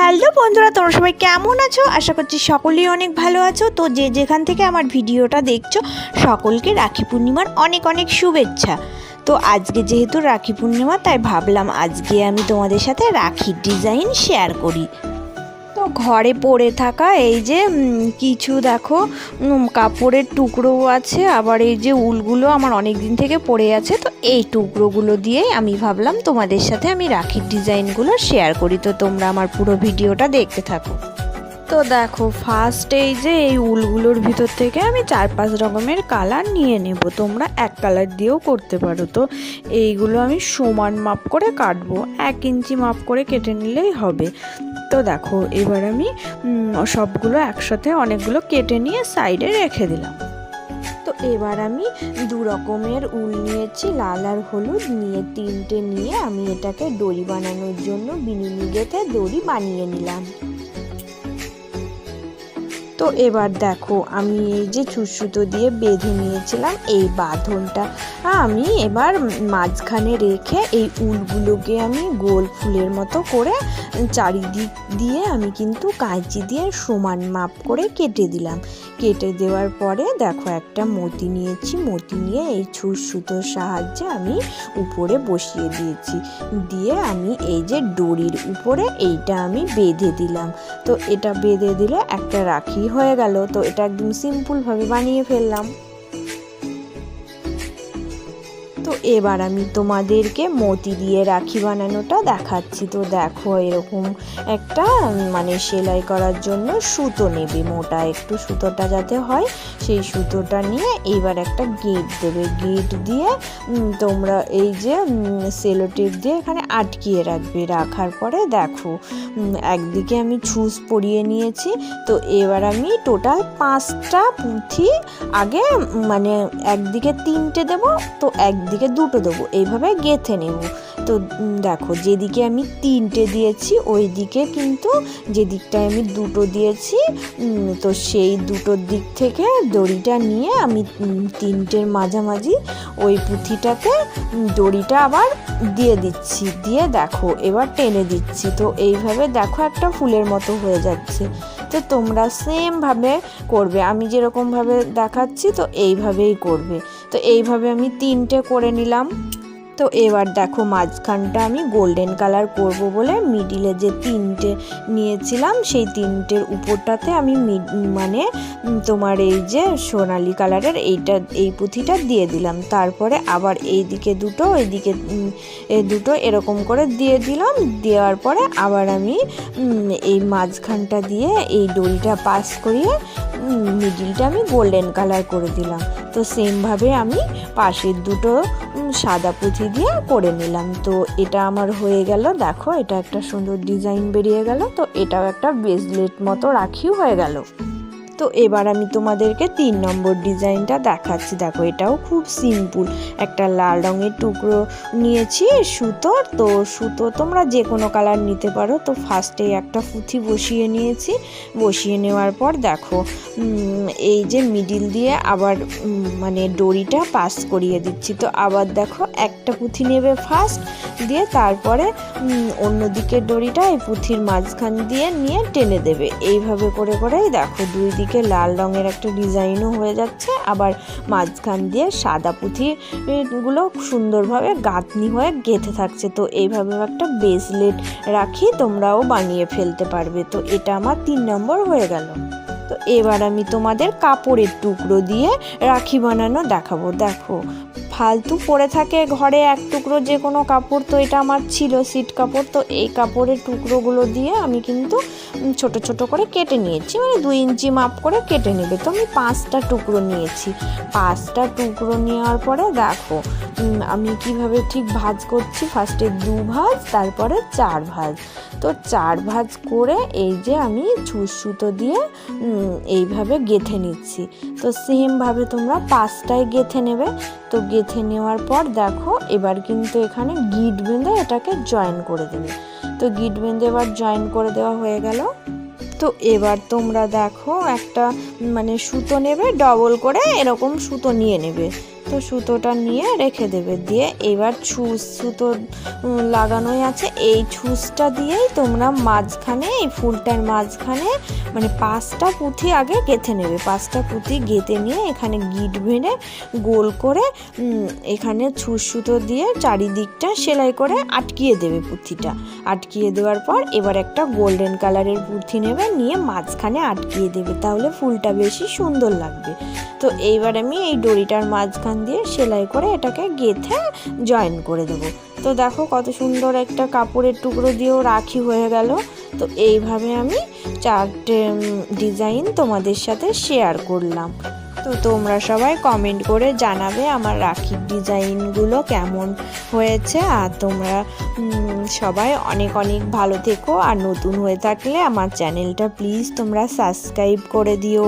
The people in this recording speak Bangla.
হ্যালো বন্ধুরা, তোমরা সবাই কেমন আছো? আশা করছি সকলেই অনেক ভালো আছো। তো যে যেখান থেকে আমার ভিডিওটা দেখছ, সকলকে রাখি পূর্ণিমার অনেক অনেক শুভেচ্ছা। তো আজকে যেহেতু রাখি পূর্ণিমা, তাই ভাবলাম আজকে আমি তোমাদের সাথে রাখির ডিজাইন শেয়ার করি। ঘরে পড়ে থাকা এই যে কিছু দেখো কাপড়ের টুকরোও আছে, আবার এই যে উলগুলো আমার অনেক দিন থেকে পড়ে আছে, তো এই টুকরোগুলো দিয়েই আমি ভাবলাম তোমাদের সাথে আমি রাখির ডিজাইনগুলো শেয়ার করি। তো তোমরা আমার পুরো ভিডিওটা দেখতে থাকো। তো দেখো ফার্স্ট এই যে এই উলগুলোর ভিতর থেকে আমি চার পাঁচ রকমের কালার নিয়ে নেব। তোমরা এক কালার দিয়েও করতে পারো। তো এইগুলো আমি সমান মাপ করে কাটবো। এক ইঞ্চি মাপ করে কেটে নিলেই হবে। তো দেখো, এবার আমি সবগুলো একসাথে অনেকগুলো কেটে নিয়ে সাইডে রেখে দিলাম। তো এবার আমি দু রকমের উল নিয়েছি, লাল আর হলুদ নিয়ে তিনটে নিয়ে আমি এটাকে দড়ি বানানোর জন্য বিনুনি গেঁথে দড়ি বানিয়ে নিলাম। তো এবার দেখো, আমি এই যে চুসুতো দিয়ে বেঁধে নিয়েছিলাম এই বাঁধনটা। আমি এবার মাঝখানে রেখে এই উলগুলোকে আমি গোল ফুলের মতো করে চারিদিক দিয়ে আমি কিন্তু কাঁচি দিয়ে সমান মাপ করে কেটে দিলাম। কেটে দেওয়ার পরে দেখো, একটা মতি নিয়েছি, মতি নিয়ে এই ছুঁচ সুতোর সাহায্যে আমি উপরে বসিয়ে দিয়েছি। দিয়ে আমি এই যে দড়ির উপরে এইটা আমি বেঁধে দিলাম। তো এটা বেঁধে দিলে একটা রাখি হয়ে গেল তো এটা একদম সিম্পলভাবে বানিয়ে ফেললাম। এবার আমি তোমাদেরকে মতি দিয়ে রাখি বানানোটা দেখাচ্ছি। তো দেখো, এরকম একটা মানে সেলাই করার জন্য সুতো নেবে মোটা একটু সুতোটা যাতে হয়, সেই সুতোটা নিয়ে এবার একটা গেট দেবে। গেট দিয়ে তোমরা এই যে সেলো টেপ দিয়ে এখানে আটকিয়ে রাখবে। রাখার পরে দেখো একদিকে আমি ছুঁচ পরিয়ে নিয়েছি। তো এবার আমি টোটাল পাঁচটা পুঁথি আগে মানে একদিকে তিনটে দেব, তো একদিকে দুটো দেবো, এইভাবে গেঁথে নেব। তো দেখো, যেদিকে আমি তিনটে দিয়েছি ওই দিকে কিন্তু যেদিকটায় আমি দুটো দিয়েছি তো সেই দুটোর দিক থেকে দড়িটা নিয়ে আমি তিনটের মাঝামাঝি ওই পুঁথিটাতে দড়িটা আবার দিয়ে দিচ্ছি। দিয়ে দেখো, এবার টেনে দিচ্ছি। তো এইভাবে দেখো একটা ফুলের মতো হয়ে যাচ্ছে। তো তোমরা সেমভাবে করবে। আমি যেরকমভাবে দেখাচ্ছি, তো এইভাবেই করবে। তো এইভাবে আমি তিনটে করে নিলাম। তো এবার দেখো মাঝখানটা আমি গোল্ডেন কালার করব বলে মিডিলে যে তিনটে নিয়েছিলাম, সেই তিনটের উপরটাতে আমি মানে তোমার এই যে সোনালি কালারের এইটা, এই পুঁথিটা দিয়ে দিলাম। তারপরে আবার এই দিকে দুটো এইদিকে দুটো এরকম করে দিয়ে দিলাম। দেওয়ার পরে আবার আমি এই মাঝখানটা দিয়ে এই দড়িটা পাস করিয়ে মিডিলটা আমি গোল্ডেন কালার করে দিলাম। তো সেমভাবে আমি পাশের দুটো সাদা পুঁথি দিয়ে করে নিলাম। তো এটা আমার হয়ে গেল। দেখো, এটা একটা সুন্দর ডিজাইন বেরিয়ে গেল। তো এটাও একটা ব্রেসলেট মতো রাখিও হয়ে গেল। তো এবার আমি তোমাদেরকে তিন নম্বর ডিজাইনটা দেখাচ্ছি। দেখো, এটাও খুব সিম্পল একটা লাল রঙের টুকরো নিয়েছি সুতোর তো সুতো তোমরা যে কোনো কালার নিতে পারো। তো ফার্স্টে একটা পুঁথি বসিয়ে নিয়েছি। বসিয়ে নেওয়ার পর দেখো এই যে মিডিল দিয়ে আবার মানে দড়িটা পাস করিয়ে দিচ্ছি। তো আবার দেখো, একটা পুঁথি নেবে ফার্স্ট দিয়ে তারপরে অন্য দিকের দড়িটা এই পুঁথির মাঝখান দিয়ে নিয়ে টেনে দেবে। এইভাবে করে করেই দেখো, দুই দিকে লাল রঙের একটা ডিজাইনও হয়ে যাচ্ছে। আবার মাঝখান দিয়ে সাদা পুঁথিগুলো সুন্দরভাবে গাঁথনি হয়ে গেঁথে থাকছে। তো এইভাবে একটা ব্রেসলেট রাখি তোমরাও বানিয়ে ফেলতে পারবে। তো এটা আমার তিন নম্বর হয়ে গেল। তো এবার আমি তোমাদের কাপড়ের টুকরো দিয়ে রাখি বানানো দেখাবো। দেখো ফালতু পরে থাকে ঘরে, এক টুকরো যে কোনো কাপড় তো এটা আমার ছিল সিট কাপড়। তো এই কাপড়ের টুকরোগুলো দিয়ে আমি কিন্তু ছোট ছোট করে কেটে নিয়েছি। মানে দুই ইঞ্চি মাপ করে কেটে নেবে। তো আমি পাঁচটা টুকরো নিয়েছি। পাঁচটা টুকরো নেওয়ার পরে দেখো আমি কীভাবে ঠিক ভাজ করছি? ফার্স্টে দু ভাজ, তারপরে চার ভাজ। তো চার ভাঁজ করে এই যে আমি ছুঁচ সুতো দিয়ে এইভাবে গেঁথে নিচ্ছি। তো সেমভাবে তোমরা পাঁচটায় গেঁথে নেবে। তো গেঁথে নেওয়ার পর দেখো, এবার কিন্তু এখানে গিট বেঁধে এটাকে জয়েন করে দেবে। তো গিট বেঁধে এবার জয়েন করে দেওয়া হয়ে গেল। তো এবার তোমরা দেখো একটা মানে সুতো নেবে ডবল করে এরকম সুতো নিয়ে নেবে। তো সুতোটা নিয়ে রেখে দেবে। দিয়ে এবার ছুঁচ সুতো লাগানোই আছে। এই ছুঁচটা দিয়েই তোমরা মাঝখানে, এই ফুলটার মাঝখানে মানে পাঁচটা পুঁথি আগে গেঁথে নেবে। পাঁচটা পুঁথি গেঁথে নিয়ে এখানে গিট ভেঙে গোল করে এখানে ছুঁচ সুতো দিয়ে চারিদিকটা সেলাই করে আটকিয়ে দেবে পুঁথিটা। আটকিয়ে দেওয়ার পর এবার একটা গোল্ডেন কালারের পুঁথি নেবে, নিয়ে মাঝখানে আটকিয়ে দেবে। তাহলে ফুলটা বেশি সুন্দর লাগবে। তো এইবার আমি এই দড়িটার মাঝখান দিয়ে সেলাই করে এটাকে গেঁথে জয়েন করে দেবো। তো দেখো কত সুন্দর একটা কাপড়ের টুকরো দিয়েও রাখি হয়ে গেল। তো এইভাবে আমি চারটে ডিজাইন তোমাদের সাথে শেয়ার করলাম। তো তোমরা সবাই কমেন্ট করে জানাবে আমার রাখির ডিজাইনগুলো কেমন হয়েছে। আর তোমরা সবাই অনেক অনেক ভালো থেকো। আর নতুন হয়ে থাকলে আমার চ্যানেলটা প্লিজ তোমরা সাবস্ক্রাইব করে দিও।